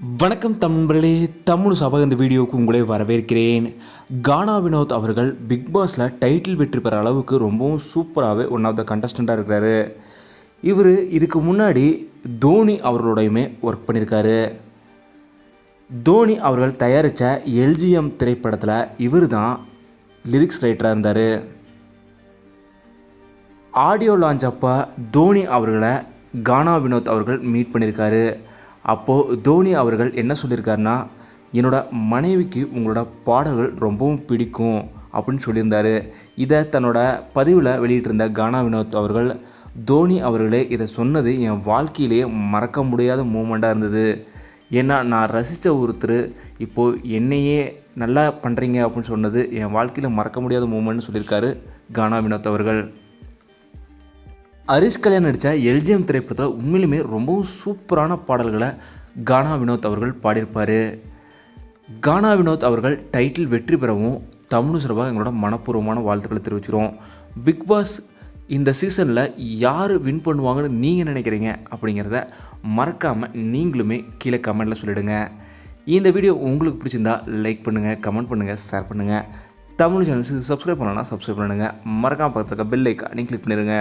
வணக்கம் தமிழர்களே தமிழ் சபை இந்த வீடியோவுக்கு உங்களை வரவேற்கிறேன். கானா வினோத் அவர்கள் பிக் பாஸில் டைட்டில் வெற்றி பெற அளவுக்கு ரொம்பவும் சூப்பராகவே ஒன் ஆஃப் த கண்டஸ்டண்ட்டாக இருக்கிறாரு. இவர் இதுக்கு முன்னாடி தோனி அவர்களோடையுமே ஒர்க் பண்ணியிருக்காரு. தோனி அவர்கள் தயாரித்த எல்ஜிஎம் திரைப்படத்தில் இவர் தான் லிரிக்ஸ் ரைட்டராக இருந்தார். ஆடியோ லான்ச் அப்போ தோனி அவர்களை கானா வினோத் அவர்கள் மீட் பண்ணியிருக்காரு. அப்போது தோனி அவர்கள் என்ன சொல்லியிருக்காருன்னா என்னோட மனைவிக்கு உங்களோட பாடல்கள் ரொம்பவும் பிடிக்கும் அப்படின்னு சொல்லியிருந்தார். இதை தன்னோட பதிவில் வெளியிட்டிருந்த கானா வினோத் அவர்கள் தோனி அவர்களே இதை சொன்னது என் வாழ்க்கையிலேயே மறக்க முடியாத மூமெண்ட்டாக இருந்தது. ஏன்னா நான் ரசித்த ஒருத்தர் இப்போது என்னையே நல்லா பண்ணுறீங்க அப்படின்னு சொன்னது என் வாழ்க்கையில் மறக்க முடியாத மூமெண்ட்னு சொல்லியிருக்காரு கானா வினோத் அவர்கள். ஹரிஷ் கல்யாண் நடித்த எல்ஜிஎம் திரைப்படத்தில் உண்மையிலுமே ரொம்பவும் சூப்பரான பாடல்களை கானா வினோத் அவர்கள் பாடியிருப்பார். கானா வினோத் அவர்கள் டைட்டில் வெற்றி பெறவும் தமிழ் சிறப்பாக எங்களோட மனப்பூர்வமான வாழ்த்துக்களை தெரிவிச்சிரும் பிக் பாஸ் இந்த சீசனில் யார் வின் பண்ணுவாங்கன்னு நீங்கள் நினைக்கிறீங்க அப்படிங்கிறத மறக்காமல் நீங்களுமே கீழே கமெண்ட்டில் சொல்லிவிடுங்க இந்த வீடியோ உங்களுக்கு பிடிச்சிருந்தா லைக் பண்ணுங்கள் கமெண்ட் பண்ணுங்கள் ஷேர் பண்ணுங்கள் தமிழ் சேனல்ஸுக்கு சப்ஸ்கிரைப் பண்ணலன்னா சப்ஸ்கிரைப் பண்ணுங்கள் மறக்காமல் பக்கத்தில் பெல் நீங்கள் கிளிக் பண்ணிடுங்க